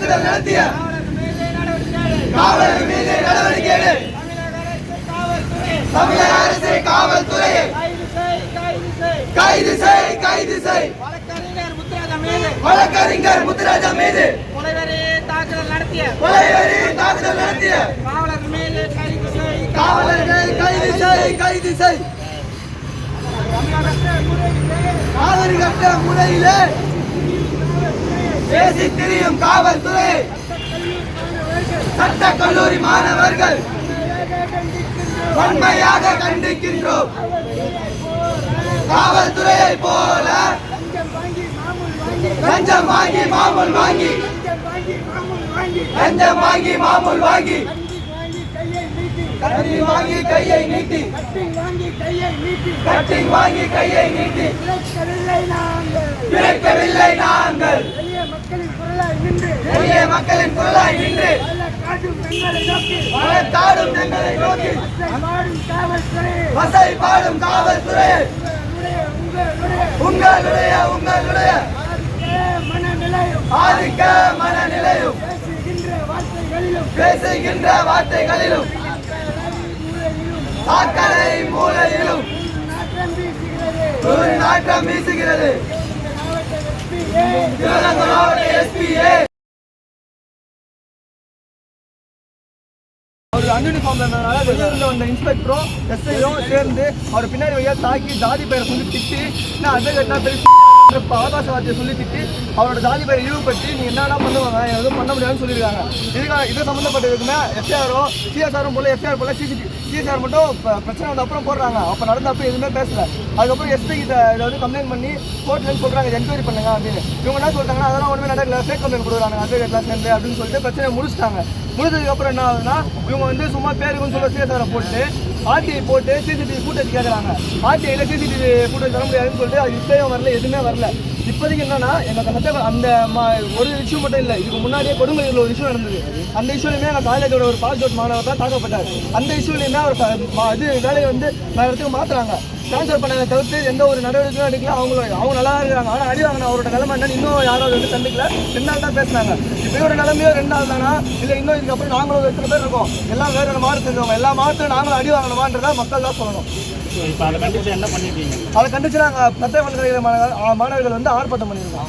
தாக்குதல் நடத்திய காவலர்கள் மீது நடவடிக்கை எடு. தமிழக அரசு காவல்துறையை கைது செய் கைது செய். வழக்கறிஞர் முத்துராஜா மீது. கொலைவெறி தாக்குதல் நடத்திய. கொலைவெறி தாக்குதல் நடத்திய. காவலர்கள் மீது கைது செய். காவலர்கள் கைது செய் கைது செய். காவல்கட்ட முறையிலே பேசி திரியும் காவல்துறை. சட்ட கல்லூரி மாணவர்கள் வன்மையாக கண்டிக்கின்றோம். காவல்துறையை போல லஞ்சம் வாங்கி மாமூல் வாங்கி லஞ்சம் வாங்கி மாமூல் வாங்கி கட்டி வாங்கி கையை நீட்டி கட்டிங் வாங்கி கையை நீட்டி பிழைக்கவில்லை நாங்கள். எளிய மக்களின் குரலாய் நின்று. வளர்த்தாடும் எங்களை நோக்கி. வசை பாடும் காவல்துறை உங்களுடைய உங்களுடைய. ஆதிக்க மனநிலையும். பேசுகின்ற வார்த்தைகளிலும். சாக்கடை மூலையிலும் நாட்டம் வீசுகிறது. அவர் அன்யூனிஃபார்ம்ல இருந்ததுனால வெளியூர்ல வந்த இன்ஸ்பெக்டரும் எஸ்ஐயும் சேர்ந்து அவர் பின்னாடி வழியா தாக்கி ஜாதி பெயரை சொல்லி திட்டி நான் அதை கட்டினா பெரிய ஆபாச வார்த்தையை சொல்லி திட்டு அவரோட ஜாதி பெயரை இழிவுபடுத்தி நீ என்னென்ன பண்ணுவாங்க எதுவும் பண்ண முடியாதுன்னு சொல்லியிருக்காங்க. இதுக்காக இது சம்மந்தப்பட்டதுக்குமே எஸ்ஆரும் சிஎஸ்ஆரும் போல எஃப்ஐஆர் போல சிசிடி சிஎஸ்ஆர் மட்டும் பிரச்சனை வந்த அப்புறம் போடுறாங்க. அப்போ நடந்தப்ப எதுவுமே பேசல. அதுக்கப்புறம் எஸ்பி கிட்ட இதை வந்து கம்ப்ளைண்ட் பண்ணி கோர்ட்லேருந்து சொல்கிறாங்க என்கொயரி பண்ணுங்க அப்படின்னு. இவங்க என்ன சொல்கிறாங்க அதெல்லாம் ஒன்றுமே நடக்கல ஃபேக் கம்ப்ளைண்ட் கொடுக்குறாங்க அட்வொகேட்லாம் சேர்ந்து அப்படின்னு சொல்லிட்டு பிரச்சனையை முடிச்சிட்டாங்க. முடிஞ்சதுக்கப்புறம் என்ன ஆகுதுன்னா இவங்க வந்து சும்மா பேருக்குன்னு சொல்ல சிஎஸ்ஆரை போட்டு ஆர்டிஐ போட்டு சிசிடிவி ஃபுட்டேஜ் கேட்குறாங்க ஆர்டிஐயில் சிசிடிவி ஃபுட்டேஜ் தர முடியாதுன்னு சொல்லிட்டு அது இப்பயும் வரல எதுவுமே வரல. இப்போதைக்கு என்னன்னா எனக்கு சட்ட அந்த ஒரு இஷ்யூ மட்டும் இல்லை. இதுக்கு முன்னாடியே கொடுமையில் ஒரு இஷ்யூ நடந்தது. அந்த இஷ்யூலையுமே எங்கள் காலேஜோட ஒரு பாஸ் அவுட் மாணவர் தான் தாக்கப்பட்டார். அந்த இஷ்யூலையுமே அவர் இது வேலையை வந்து வேறு இடத்துக்கு மாற்றுறாங்க ட்ரான்ஸ்ஃபர் பண்ணதை தவிர்த்து எந்த ஒரு நடவடிக்கையும் எடுக்கல. அவங்க அவங்க நல்லா இருக்கிறாங்க இருக்காங்க. ஆனால் அடி வாங்கின அவரோட நிலைமை என்னன்னு இன்னும் யாரும் அதை வந்து கண்டுக்கல. ரெண்டு நாள் தான் பேசுனாங்க. இப்போ ஒரு நிலைமையோ ரெண்டு நாள் தானா? இல்லை இன்னும் இதுக்கப்புறம் நாங்களும் ஒரு எத்தனை பேர் இருக்கோம்? எல்லாம் வேற வேறு மாவட்டம் செஞ்சவங்க. எல்லா மாதத்தையும் நாங்களும் அடி வாங்கணுமான்றதா மக்கள் தான் சொல்லணும். அதை கண்டிச்சு நாங்கள் சத்திய பல்கலைக்கழக மாணவர்கள் மாணவர்கள் வந்து ஆர்ப்பாட்டம் பண்ணியிருக்கோம்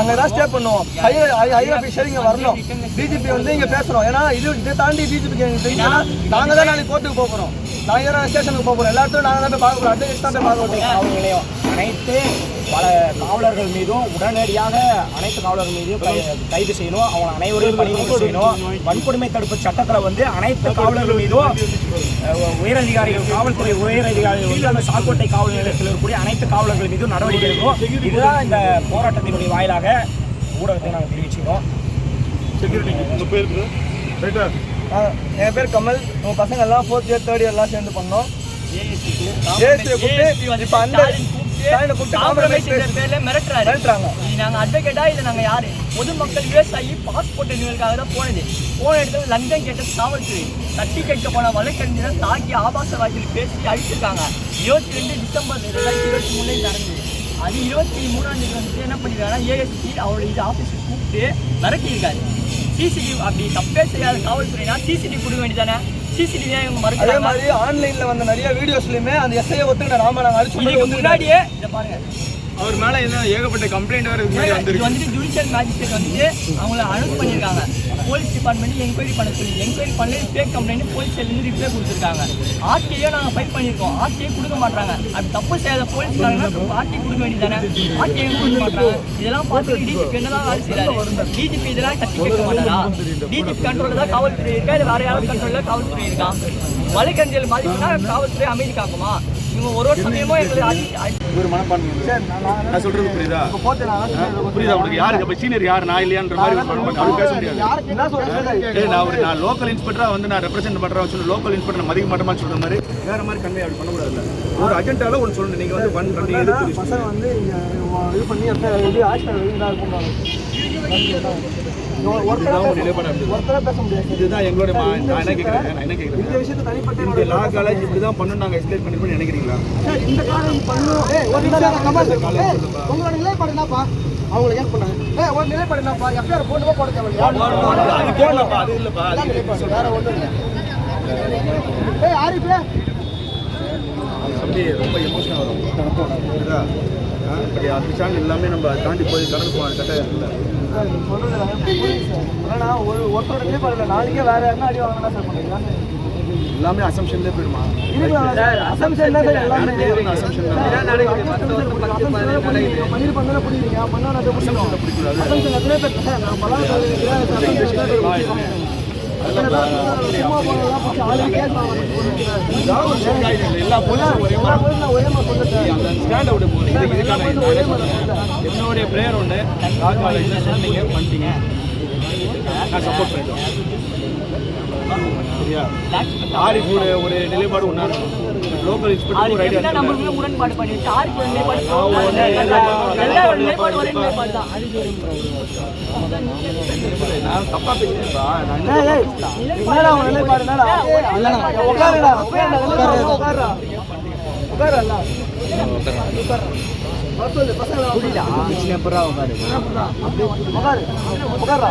அங்கே தான் ஸ்டே பண்ணுவோம். ஹையர் ஹையர் ஆஃபீஸர் இங்கே வரணும். பிஜேபி வந்து இங்கே பேசுகிறோம் ஏன்னா இது இதை தாண்டி எங்களுக்கு தெரியும்னா நாங்கள் தான் நாளைக்கு கோர்ட்டுக்கு போக போகிறோம் நாங்கள் தான் ஸ்டேஷனுக்கு போக போகிறோம் எல்லா இடத்துலையும் நாங்கள் தான் போய் பார்க்க போகிறோம் அட்வொகேட் தான் போய் பார்க்க போகிறோம் அவங்களையும். அனைத்து பல காவலர்கள் மீதும் உடனடியாக அனைத்து காவலர்கள் மீதும் கை- கைது செய்யணும். அவங்க அனைவரையும் பணி நீக்கம் செய்யணும். வன்கொடுமை தடுப்பு சட்டத்தில் வந்து அனைத்து காவலர்கள் மீதும் உயரதிகாரிகள் காவல்துறை உயரதிகாரிகள் வந்து அந்த சாக்கோட்டை காவல் நிலையத்தில் இருக்கக்கூடிய அனைத்து காவலர்கள் மீதும் நடவடிக்கை எடுக்கணும். இதுதான் இந்த போராட்டத்தினுடைய வாயிலாக ஊடகத்தை நாங்கள் தெரிவிச்சுக்கிறோம். என் பேர் கமல். உங்கள் பசங்க எல்லாம் ஃபோர்த் இயர் தேர்ட் இயர்லாம் சேர்ந்து பண்ணோம். இப்போ அந்த காம்ப்ரமைஸ் என்ற பேர்ல மிரட்டுறாரு. இது நாங்க அட்வொகேட்டா இல்ல நாங்க யாரு? பொதுமக்கள் விவசாயி பாஸ்போர்ட் ரினிவலுக்காக தான் போனது. போன இடத்துல லஞ்சம் கேட்டது காவல்துறை தட்டி கேட்க போன வழக்கறிஞரை தாக்கி ஆபாச வாக்கில் பேசி அழிச்சிருக்காங்க. இருபத்தி ரெண்டு டிசம்பர் ரெண்டாயிரத்தி இருபத்தி மூணுல நடந்தது. அது இருபத்தி மூணாம் தேதி வந்து என்ன பண்ணிருக்காங்கன்னா ஏஎஸ்பி அவரோட இது ஆஃபீஸுக்கு கூப்பிட்டு மிரட்டியிருக்காரு. சிசிடிவி அப்படி தப்பே செய்யாத காவல்துறைனா சிசிடிவி கொடுக்க வேண்டியதானே சிசிடிவி இவங்க அதே மறுக்கிறாங்க மாதிரி ஆன்லைன்ல வந்த நிறைய வீடியோஸ்லயுமே அந்த எஸ்ஐயை ஒத்துக்கிட்ட நாம நாங்கள் அடிச்சு முன்னாடியே இதை பாருங்க. அவர் மேல என்ன ஏகப்பட்ட கம்ப்ளைண்ட் வேற இது வந்திருக்கு. வந்துட்டு ஜுடிஷியல் மேஜிஸ்ட்ரேட் வந்துட்டு அவங்கள அனௌன்ஸ் பண்ணியிருக்காங்க. போலீஸ் டிபார்ட்மெண்ட் என்கொயரி பண்ண சொல்லி என்கொயரி பண்ணி ஃபேக் கம்ப்ளைண்ட் போலீஸ் இருந்து ரிப்ளை கொடுத்துருக்காங்க. ஆர்டிஐயும் நாங்கள் ஃபைட் பண்ணியிருக்கோம். ஆர்டிஐ கொடுக்க மாட்டாங்க அப்படி தப்பு செய்யாத போலீஸ்காரங்க ஆர்டி கொடுக்க வேண்டியதானே ஆர்டிஐயும் கொடுக்க மாட்டாங்க இதெல்லாம் பார்த்து டிஜிபி என்னதான் வேலை செய்யறாரு டிஜிபி இதெல்லாம் தட்டி கேட்க மாட்டாரா? டிஜிபி கண்ட்ரோலில் தான் காவல்துறை இருக்கா? இல்லை வேற யாரும் கண்ட்ரோலில் காவல்துறை இருக்கா? வழக்கறிஞர்கள் மாதிரினா காவல்துறை அமைதி காக்குமா? இவங்க ஒரு மனப்பான்மை. சரி நான் சொல்றது புரியுதா? புரியுதா உங்களுக்கு யாருக்கு அப்ப சீனியர் யார்? நான் இல்லையான்ற மாதிரி. அப்படி பேச முடியாது. நான் ஒரு நான் லோக்கல் இன்ஸ்பெக்டரா வந்து நான் ரெப்ரசென்ட் பண்றேன் சொல்லி லோக்கல் இன்ஸ்பெக்டர் மதிக்க மாட்டோமான்னு சொல்ற மாதிரி வேற மாதிரி அப்படி பண்ண கூடாதுல்ல ஒரு அஜெண்டால ஒன்று சொல்லணும். நீங்க வந்து ஒன் ரெண்டு வந்து இது பண்ணி இது ஆக்ஷன் இதுதான் ஒரு நிலைப்பாடு அப்படி. ஒருத்தர பேச முடியாது. இதுதான் எங்களோட மா- நான் என்ன கேட்கிறேன்? நான் என்ன இந்த கேட்கிறேன் விஷயத்தை தனிப்பட்ட இந்த லா காலேஜ் இப்படிதான் பண்ணணும் நாங்க எக்ஸ்பிளைன் பண்ணி. பண்ணி நினைக்கிறீங்களா இந்த கமல். ஏய், உங்களோட நிலைப்பாடு என்னப்பா? அவங்களை ஏன் பண்ணாங்க ஏய், ஒரு நிலைப்பாடு என்னப்பா? எஃப்ஐஆர் போடணுமா போட தேவையில்லையா அது இல்லப்பா நிலைப்பாடு? வேற ஒன்றும் இல்லை. ஏய் ஆரிஃபே அப்படியே ரொம்ப எமோஷனாக வரும். இப்படி அந்த சேனல் எல்லாமே நம்ம தாண்டி போய் கடந்து போன கட்டாயம் இல்லை. ஒரு இல்லை நாளைக்கே வேற என்ன அடி வாங்கினா சார் பண்ணுறீங்களா எல்லாமே அசம்ஷன்லேயே போயிடுமா? அசம்ஷன் தான் சார் எல்லாமே. பன்னீர் பண்ணாலும் பிடிக்கிறீங்க. பண்ணா அதை பிடிக்கணும் அசம்ஷன் எத்தனை பேர் சார் நான் என்னுடைய பிரேயர் ஒன்று காக்கால சொன்னீங்க பண்ணிட்டீங்க நான் சப்போர்ட் பண்ணிட்டோம் சரியா ஆரிஃப் ஒரு ஒரு நிலைப்பாடு ஒன்றா லோக்கல் இன்ஸ்பெக்டர் ஒரு ஐடியா நம்மளுக்குள்ள முரண்பாடு பண்ணிட்டு ஆருக்கு ஒரு நிலைப்பாடு எல்லாரோட நிலைப்பாடு ஒரே நிலைப்பாடு தான் நான் தப்பா ஏய், என்னடா உன் நிலைப்பாடு என்னடா? உட்காருடா, உட்காருடா, பசங்களை வர சொல்லு. உட்காரு, உட்காருடா. உட்காரு,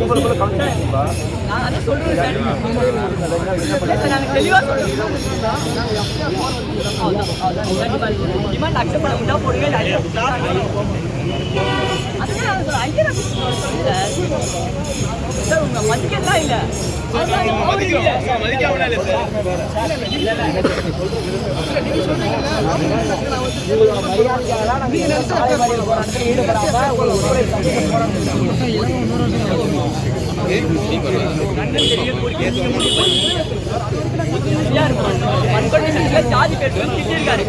நான் அதை சொல்றேன் சார் சார், நாங்க சொல்றோம் டிமாண்ட் அக்செப்ட் பண்ண முடியாது போடுங்க நான் சொல்றேன் ஐயா சார் உங்க மதிக்கலாம் இல்லை ஜாதி பேர் திட்டிருக்காரு.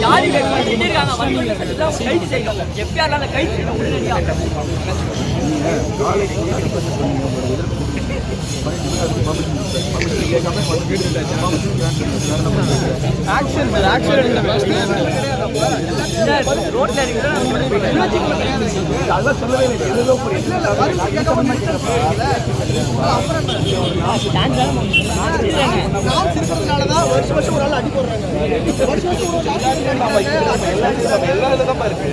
ஜாதி திட்டிருக்காங்க. கைது செய்யணும். கைது செய்யணும் உடனடியா. சார், ரோட்ல இருக்கிற அதெல்லாம் சொல்லவே இல்லை. எதுதோ புரியுது நான் சிரிக்கிறதுனாலதான் வருஷம் வருஷம் ஒரு ஆள் அடி போடுறாங்க வருஷம் வருஷம் ஒரு ஆள் அடி போடுறாங்க. எல்லா இதுல தான் இருக்கு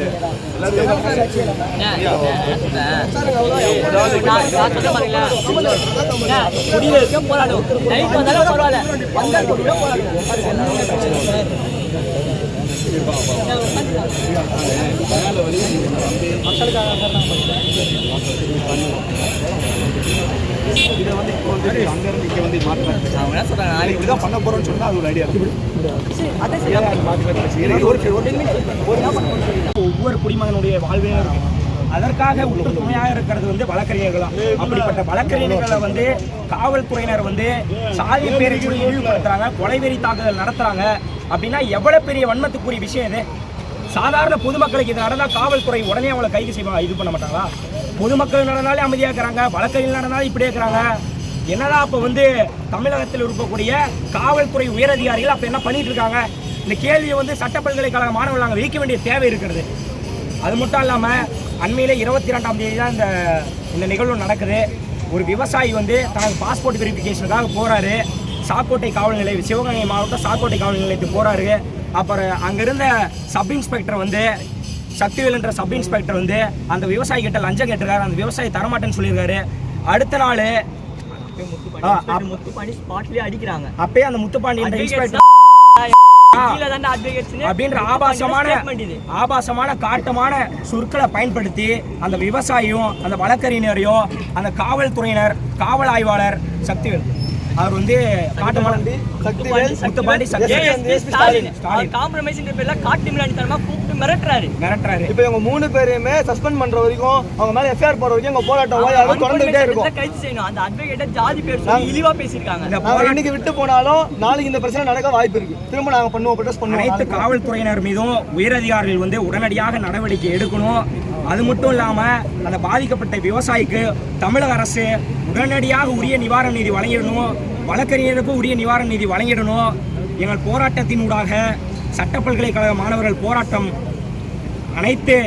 குடியில இருக்க போராடும் நைட் வந்தாலும் பரவாயில்ல வந்தாலும் கூட போராடும் இதை வந்து இப்போ வந்து வந்து அவங்க என்ன நாளைக்கு பண்ண போறோம்னு சொன்னால் அது ஒரு ஐடியா இருக்கு ஒவ்வொரு குடிமகனுடைய வாழ்வே இருக்கு. அதற்காக உறுதுணையாக இருக்கிறது வந்து வழக்கறிஞர்களா அப்படிப்பட்ட வழக்கறிஞர்களை வந்து காவல்துறையினர் வந்து சாதி பேரை சொல்லி இழிவுபடுத்துறாங்க கொலைவெறி தாக்குதல் நடத்துறாங்க அப்படின்னா எவ்வளவு பெரிய வன்மத்துக்குரிய விஷயம் இது? சாதாரண பொதுமக்களுக்கு இது நடந்தால் காவல்துறை உடனே அவங்களை கைது செய்வாங்க இது பண்ண மாட்டாங்களா? பொதுமக்கள் நடந்தாலே அமைதியாக இருக்கிறாங்க வழக்கறிஞர் நடந்தாலும் இப்படியே இருக்கிறாங்க. என்னடா அப்போ வந்து தமிழகத்தில் இருக்கக்கூடிய காவல்துறை உயரதிகாரிகள் அப்போ என்ன பண்ணிட்டு இருக்காங்க? இந்த கேள்வியை வந்து சட்ட பல்கலைக்கழக மாணவர்கள் நாங்கள் வைக்க வேண்டிய தேவை இருக்கிறது. அது மட்டும் இல்லாமல் அண்மையிலே இருபத்தி ரெண்டாம் தேதி தான் இந்த இந்த நிகழ்வு நடக்குது. ஒரு விவசாயி வந்து தனக்கு பாஸ்போர்ட் வெரிஃபிகேஷனுக்காக போகிறாரு சாக்கோட்டை காவல் நிலையம் சிவகங்கை மாவட்டம் சாக்கோட்டை காவல் நிலையத்துக்கு போகிறாரு அப்புறம் அங்கே இருந்த சப் இன்ஸ்பெக்டர் வந்து சக்திவேலுன்ற சப் இன்ஸ்பெக்டர் வந்து அந்த விவசாயி கிட்ட லஞ்சம் கேட்டிருக்காரு. அந்த விவசாயி தரமாட்டேன்னு சொல்லியிருக்காரு. அடுத்த நாள் முத்துப்பாண்டி ஸ்பாட்லயே அடிக்கிறாங்க. அப்பயே அந்த முத்துப்பாண்டி இன்ஸ்பெக்டர் அப்படின்ற ஆபாசமான ஆபாசமான காட்டமான சொற்களை பயன்படுத்தி அந்த விவசாயியும் அந்த வழக்கறிஞரையும் அந்த காவல்துறையினர் காவல் ஆய்வாளர் சக்திவேல். அவர் வந்து காட்டமான சக்திவேல் ASP ஸ்டாலின். காம்ப்ரமைஸ்ங்கிற பேர்ல காட்டு மிராண்டித்தனமா கூப்பிட்டு மிரட்டுறாரு. மிரட்டுறாரு. இப்போ இவங்க மூணு பேரையுமே சஸ்பெண்ட் பண்ற வரைக்கும் அவங்க மேல எஃப்ஐஆர் போற வரைக்கும் எங்க போராட்டம் ஓயாது தொடர்ந்துகிட்டே இருக்கும். கைது செய்யணும். அந்த அட்வொகேட்ட ஜாதி பேர் சொல்லி இழிவா பேசியிருக்காங்க. இன்னைக்கு விட்டு போனாலும் நாளைக்கு இந்த பிரச்சனை நடக்க வாய்ப்பு இருக்கு. திரும்ப நாங்க பண்ணுவோம் ப்ரொடெஸ்ட் அனைத்து பண்ணுவோம் காவல்துறையினர் மீதும் உயரதிகாரிகள் வந்து உடனடியாக நடவடிக்கை எடுக்கணும். அது மட்டும் இல்லாமல் அந்த பாதிக்கப்பட்ட விவசாயிக்கு தமிழக அரசு உடனடியாக உரிய நிவாரண நிதி வழங்கிடணும். வழக்கறிஞருக்கும் உரிய நிவாரண நிதி வழங்கிடணும். எங்கள் போராட்டத்தினூடாக சட்ட பல்கலைக்கழக மாணவர்கள் போராட்டம் அனைத்து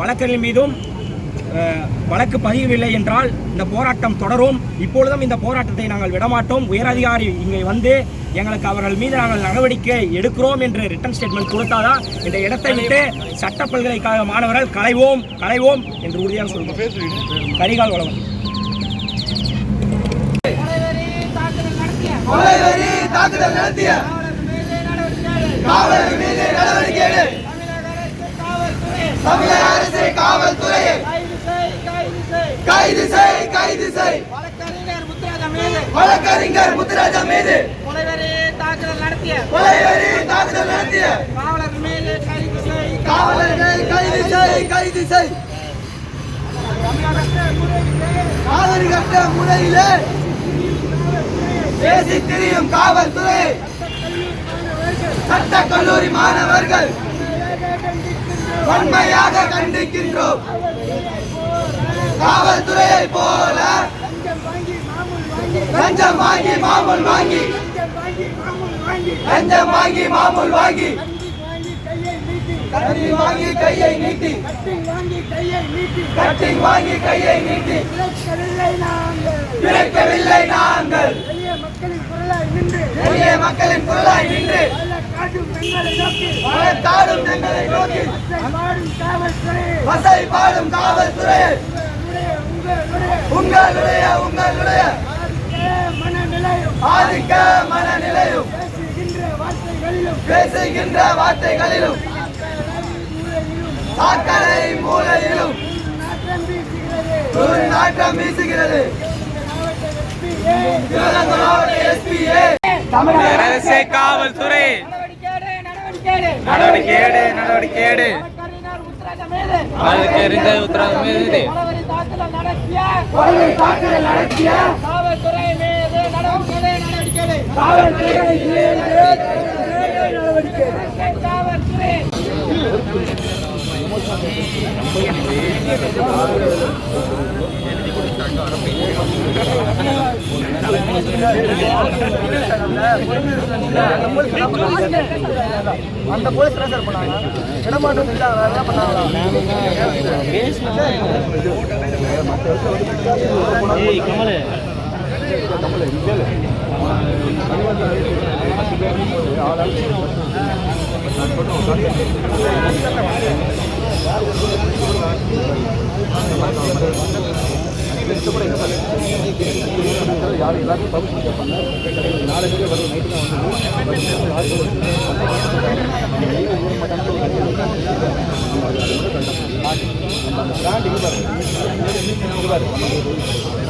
வழக்கறிஞர் மீதும் வழக்கு பதியவில்லை என்றால் இந்த போராட்டம் தொடரும். இப்பொழுதும் இந்த போராட்டத்தை நாங்கள் விடமாட்டோம். உயரதிகாரி இங்கே வந்து எங்களுக்கு அவர்கள் மீது நாங்கள் நடவடிக்கை எடுக்கிறோம் என்று ரிட்டன் ஸ்டேட்மெண்ட் கொடுத்தாதான் இந்த இடத்தை விட்டு சட்ட பல்கலைக்கழக மாணவர்கள் களைவோம் களைவோம் என்று உறுதியாக சொல்கிறோம். கரிகால் வளவன். தாக்குதல் நடத்திய காவலர் மீது நடவடிக்கை எடு. தமிழக அரசு காவல்துறையை கைது செய் கைது செய் வழக்கறிஞர் முத்துராஜா மீது. கொலைவெறி தாக்குதல் நடத்திய கொலைவெறி தாக்குதல் நடத்திய காவலர் மீது கைது செய். காவலர்களை கைது செய் கைது செய். நாகரிகற்ற முறையிலே பேசி திரியும் காவல்துறை. சட்ட கல்லூரி மாணவர்கள் வன்மையாக கண்டிக்கின்றோம். காவல்துறையை போல லஞ்சம் வாங்கி மாமூல் வாங்கி லஞ்சம் வாங்கி மாமூல் வாங்கி. கட்டி வாங்கி கையை நீட்டி. கட்டி வாங்கி கையை நீட்டி. பிழைக்கவில்லை நாங்கள். எளிய மக்களின் குரலாய் நின்று. வழக்காடும் எங்களை நோக்கி. வசை பாடும் காவல்துறை. உங்களுடைய உங்களுடைய ஆதிக்க மனநிலையும் பேசுகின்ற வார்த்தைகளிலும் சாக்கடை மூலையிலும் ஒரு நாட்டம் வீசுகிறது. தமிழக அரசே காவல்துறை. நடவடிக்கை எடு. நடவடிக்கை எடு. மீது தாக்குதல் நடத்திய காவல்துறை அந்த போலீஸ் என்ன சார் பண்ணாங்க? இடமாற்றம் செஞ்சாங்க என்ன பண்ணாங்களா? தப்புனா, எங்கேயாண்டு தப்பு, எங்கேயாண்டு கேட்கல. என்ன வித்தியாசம் போட்டு, வித்தியாசம் மட்டும் தான் போட்டுருக்கீங்க, நடத்துமா?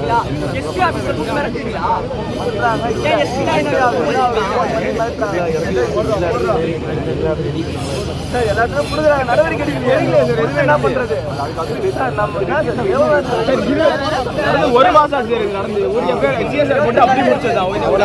CCTV ல SP ஆபீசர் கூப்பிட்டு மிரட்டுறீங்களா? ஏன் SP னா என்ன சார் எல்லாத்தையும் கொடுக்குறாங்க. நடவடிக்கை எடுக்கணும். எடுக்கலையே சார்? எதுவுமே என்ன பண்றது? சார் நம்ம என்ன சார்? எவ்வளவு ஒரு மாசம் ஆச்சு எனக்கு நடந்து. ஒரு பேர் சிஎஸ்ஆர் போட்டு அப்படி முடிச்சதா? ஒரு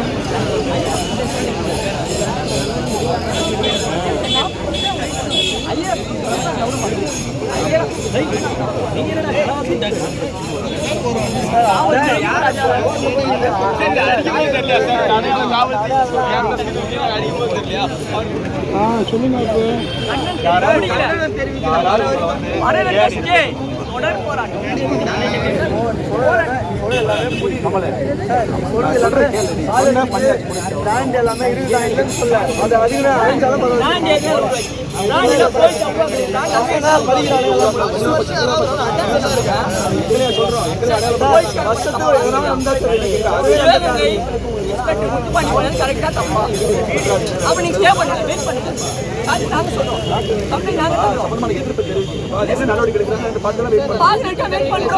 காவல்துறை தொடர் போராட்டம் பிராண்ட் எல்லாமே இருக்குதா சொல்ல அது அதிகம் அழிஞ்சாலும் அப்ப நீங்க ஸ்டே பண்ணுங்க வெயிட் பண்ணுங்க அது நாங்க சொல்றோம் கம்பெனி நாங்க சொல்றோம் என்ன நடவடிக்கை எடுக்கிறாங்க பார்த்துலாம் வெயிட் பண்ணுங்க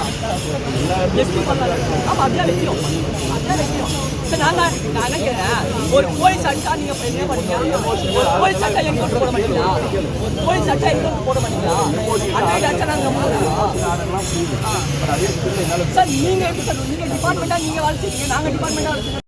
வெயிட் பண்றோம் ஆமா அப்படியே வைக்கிறோம் அப்படியே வைக்கிறோம் சரி நாங்க நான் என்ன கேட்கிறேன் ஒரு போலீஸ் அடிச்சா நீங்க இப்ப என்ன பண்ணீங்க ஒரு போலீஸ் சட்டை எங்க போட மாட்டீங்களா? ஒரு போலீஸ் சட்டை எங்க போட மாட்டீங்களா? அட்டை அடிச்சா நாங்க போடுறோம் சார் நீங்க எப்படி சார் நீங்க டிபார்ட்மெண்டா நீங்க வேலை செய்றீங்க நாங்க டிபார்ட்மெண்டா வேலை செய்றோம்